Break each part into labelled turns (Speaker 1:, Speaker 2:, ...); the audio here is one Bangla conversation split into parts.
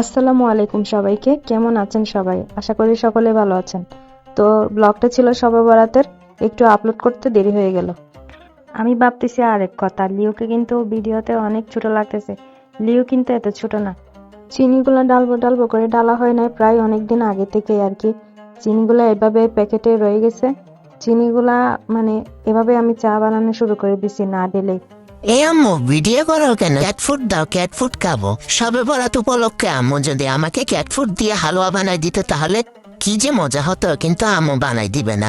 Speaker 1: আসসালামু আলাইকুম সবাইকে। কেমন আছেন সবাই? আশা করি সকলে ভালো আছেন। তো ব্লগটা ছিল সবে বরাতের, একটু আপলোড করতে দেরি হয়ে গেল। আমি ভাবতেছি আরেক কথা, লিওকে কিন্তু ভিডিওতে অনেক ছোট লাগতেছে। লিও কিন্তু এত ছোট না। চিনিগুলো ডালবো ডালবো করে ডালা হয় না প্রায় অনেক দিন আগে থেকে আর কি। চিনিগুলো এভাবে প্যাকেটে রয়ে গেছে। চিনিগুলা মানে এভাবে আমি চা বানানো শুরু করে দিছি না ঢেলে
Speaker 2: এ আম্মু ভিডিও করো কেন? ক্যাট ফুড দাও ক্যাট ফুড খাব। সবে বরাত উপলক্ষে আম্মু, যদি আমাকে ক্যাট ফুড দিয়ে হালুয়া বানাই দিত তাহলে কি যে মজা হতো, কিন্তু আম্মু বানাই দিবে না।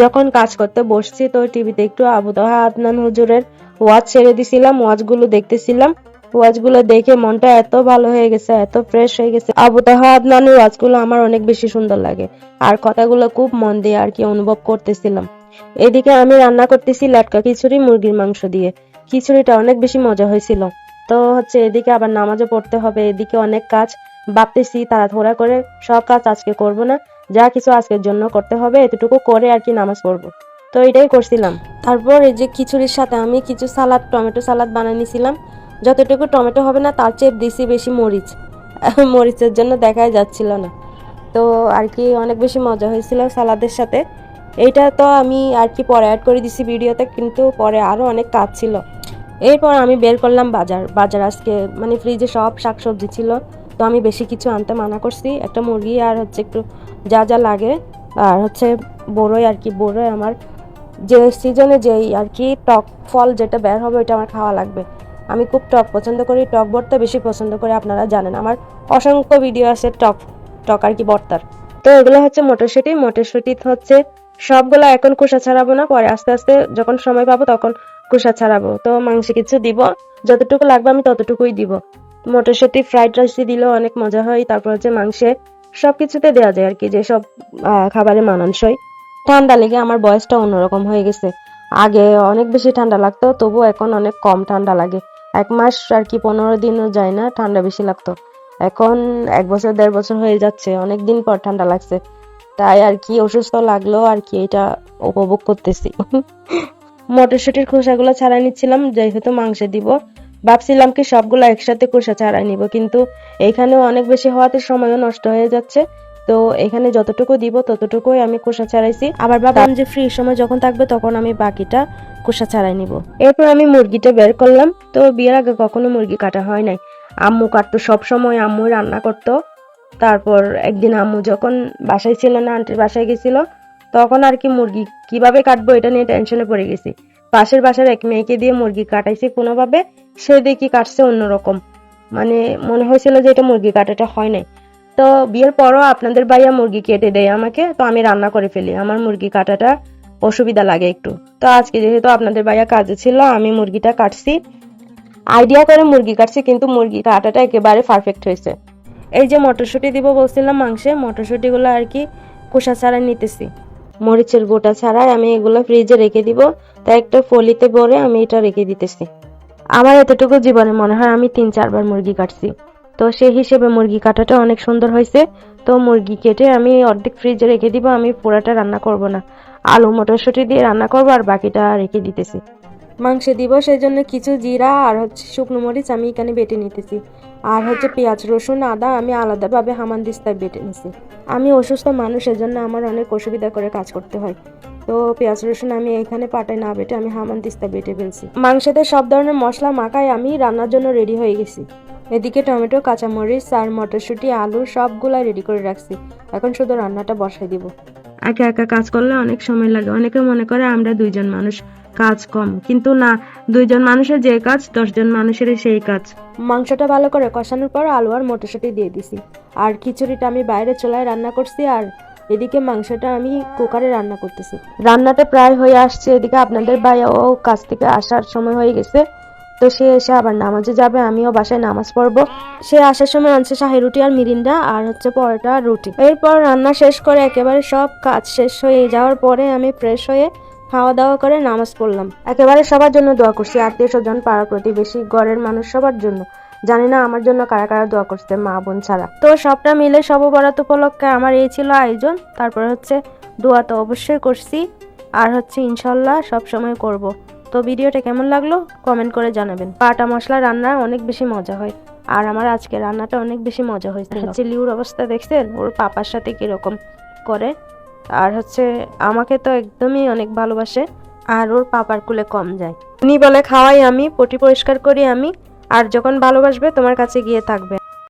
Speaker 1: যখন কাজ করতে বসছি, তো টিভিতে একটু আবুতাহা আদনান হুজুরের ওয়াজ ছেড়ে দিছিলাম, ওয়াজগুলো দেখতেছিলাম। ওয়াজগুলো দেখে মনটা এত ভালো হয়ে গেছে, এত ফ্রেশ হয়ে গেছে। আবু তাহা আদনানের ওয়াজগুলো আমার অনেক বেশি সুন্দর লাগে, আর কথাগুলো খুব মন দিয়ে আর কি অনুভব করতেছিলাম। এদিকে আমি রান্না করতেছি লাটকা খিচুড়ি, মুরগির মাংস দিয়ে। খিচুড়িটা অনেক বেশি মজা হয়েছিল। তো হচ্ছে এদিকে আবার নামাজও পড়তে হবে, এদিকে অনেক কাজ। ভাবতেছি তাড়াহুড়া করে সব কাজ আজকে করব না, যা কিছু আজকের জন্য করতে হবে, এতটুকু করে আর কি নামাজ পড়ব। তো এটাই করছিলাম। তারপর এই যে খিচুড়ির সাথে আমি কিছু সালাদ, টমেটো সালাদ বানিয়ে নিছিলাম। যতটুকু টমেটো হবে না, তার চেয়ে দিছি বেশি মরিচ। মরিচের জন্য দেখাই যাচ্ছিল না। তো আর কি অনেক বেশি মজা হয়েছিল সালাদের সাথে। এইটা তো আমি আর কি পরে অ্যাড করে দিছি ভিডিওতে কিন্তু পরে আরও অনেক কাজ ছিল। এরপর আমি বের করলাম বাজার। বাজার আজকে মানে ফ্রিজে সব শাকসবজি ছিল। তো আমি বেশি কিছু আনতে মানা করছি। একটা মুরগি আর হচ্ছে একটু যা যা লাগে। আর হচ্ছে বড়ই আর কি, বড়ই আমার যে সিজনে যেই আর কি টক ফল যেটা বের হবে ওইটা আমার খাওয়া লাগবে। আমি খুব টক পছন্দ করি। টক ভর্তা বেশি পছন্দ করি, আপনারা জানেন। আমার অসংখ্য ভিডিও আছে টক টক আর কি ভর্তার। তো এগুলো হচ্ছে মটরশুঁটি। মটরশুঁটি হচ্ছে সবগুলো এখন খোসা ছাড়াবো না, পরে আস্তে আস্তে যখন সময় পাবো তখন খোসা ছাড়াবো। তো মাংসে কিছু দিব, যতটুকু লাগবে আমি ততটুকুই দিব। মটরশুঁটি ফ্রাইড রাইসে দিলেও অনেক মজা হয়, তারপর হচ্ছে মাংসে সবকিছুতে দেওয়া যায় আর কি যেসব খাবারে মানানসই। ঠান্ডা লেগে আমার বয়সটা অন্যরকম হয়ে গেছে। আগে অনেক বেশি ঠান্ডা লাগতো তবু এখন অনেক কম ঠান্ডা লাগে। এক মাস আর কি পনেরো দিনও যায় না, ঠান্ডা বেশি লাগতো। এখন এক বছর, দেড় বছর হয়ে যাচ্ছে, অনেক দিন পর ঠান্ডা লাগছে। তাই আর কি অসুস্থ লাগল আর কি এটা উপভোগ করতেছি। মটরশুটির খোসাগুলো ছাড়াই নিচ্ছিলাম, যেহেতু মাংসে দিব। ভাবছিলাম কি সবগুলো একসাথে খোসা ছাড়াই নিব, কিন্তু এখানেও অনেক বেশি হওয়াতে সময়ও নষ্ট হয়ে যাচ্ছে। তো এখানে যতটুকু দিব ততটুকুই আমি খোসা ছাড়াইছি। আবার ভাবলাম যে ফ্রি সময় যখন থাকবে তখন আমি বাকিটা খোসা ছাড়াই নিব। এরপর আমি মুরগিটা বের করলাম। তো বিয়ের আগে কখনো মুরগি কাটা হয় নাই। আম্মু কাটতো সব সময় আম্মু রান্না করতো। তারপর একদিন আম্মু যখন বাসায় ছিল না, আন্টির বাসায় গেছিল, তখন আর কি মুরগি কীভাবে কাটবো এটা নিয়ে টেনশনে পড়ে গেছি। পাশের বাসার এক মেয়েকে দিয়ে মুরগি কাটাইছি কোনোভাবে, সে দেখি কাটছে অন্যরকম। মানে মনে হয়েছিল যে এটা মুরগি কাটাটা হয় নাই। তো বিয়ের পরও আপনাদের ভাইয়া মুরগি কেটে দেয় আমাকে, তো আমি রান্না করে ফেলি। আমার মুরগি কাটাটা অসুবিধা লাগে একটু। তো আজকে যেহেতু আপনাদের ভাইয়া কাজে ছিল, আমি মুরগিটা কাটছি। আইডিয়া করে মুরগি কাটছি, কিন্তু মুরগি কাটাটা একেবারে পারফেক্ট হয়েছে। এই যে মটরশুঁটি দিব বলছিলাম মাংসে, মটরশুঁটিগুলো আর কি খোসা ছাড়া নিতেছি। মরিচের গোটা ছাড়াই আমি এগুলো ফ্রিজে রেখে দিব, তাই একটা ফলিতে ভরে আমি এটা রেখে দিতেছি। আমার এতটুকু জীবনে মনে হয় আমি তিন চারবার মুরগি কাটছি। তো সেই হিসেবে মুরগি কাটাটা অনেক সুন্দর হয়েছে। তো মুরগি কেটে আমি অর্ধেক ফ্রিজে রেখে দিব, আমি পুরাটা রান্না করব না। আলু, মটরশুঁটি দিয়ে রান্না করব আর বাকিটা রেখে দিতেছি। মাংসে দিব সেই জন্য কিছু জিরা আর হচ্ছে শুকনো মরিচ আমি এখানে বেটে নিতেছি। আর হচ্ছে পেঁয়াজ, রসুন, আদা আমি আলাদাভাবে হামান দিস্তায় বেটে নিছি। আমি অসুস্থ মানুষ এজন্য আমার অনেক অসুবিধা করে কাজ করতে হয়। তো পেঁয়াজ, রসুন আমি এখানে পাটায় না বেটে আমি হামান দিস্তা বেটে ফেলছি। মাংসেতে সব ধরনের মশলা মাখায় আমি রান্নার জন্য রেডি হয়ে গেছি। এদিকে টমেটো, কাঁচামরিচ আর মটরশুঁটি, আলু সবগুলা রেডি করে রাখছি। এখন শুধু রান্নাটা বসাই দিব। একা একা কাজ করলে অনেক সময় লাগে। অনেকে মনে করে আমরা দুইজন মানুষ। কাজ কম। কিন্তু না, দুইজন মানুষের যে কাজ, দশজন মানুষের সেই কাজ। মাংসটা ভালো করে কষানোর পর আলু আর মটরশুঁটি দিয়ে দিছি। আর খিচুড়িটা আমি বাইরে চুলায় রান্না করছি আর এদিকে মাংসটা আমি কুকারে রান্না করতেছি। রান্নাটা প্রায় হয়ে আসছে এদিকে আপনাদের ভাইয়াও কাজ থেকে আসার সময় হয়ে গেছে। তো সে এসে আবার নামাজে যাবে, আমিও বাসায় নামাজ পড়ব। সে আসার সময় আনছে শাহি রুটি আর মিরিন্ডা আর হচ্ছে পরোটা রুটি। এরপর রান্না শেষ করে একেবারে সব কাজ শেষ হয়ে যাওয়ার পরে আমি ফ্রেশ হয়ে খাওয়া দাওয়া করে নামাজ পড়লাম। একেবারে সবার জন্য দোয়া করছি আত্মীয় স্বজন, পাড়া প্রতিবেশী, ঘরের মানুষ সবার জন্য। জানি না আমার জন্য কারা কারা দোয়া করছে মা বোন ছাড়া। তো সবটা মিলে সব বরাত উপলক্ষে আমার এই ছিল আয়োজন। তারপর হচ্ছে দোয়া তো অবশ্যই করছি। আর হচ্ছে ইনশাল্লাহ সব সময় করব। তো ভিডিওটা কেমন লাগল কমেন্ট করে জানাবেন। পাটা মশলা রান্না অনেক বেশি মজা হয়। আর আমার আজকে রান্নাটা অনেক বেশি মজা হয়েছিল। হচ্ছে লিউর অবস্থা দেখছেন? ওর পাপার সাথে কীরকম করে আর হচ্ছে আমাকে তো একদমই অনেক ভালোবাসে আর ওর পাপার কুলে কম যায়। উনি বলে, খাওয়াই আমি, পটি পরিষ্কার করি আমি, আর যখন ভালোবাসবে তোমার কাছে গিয়ে থাকবে।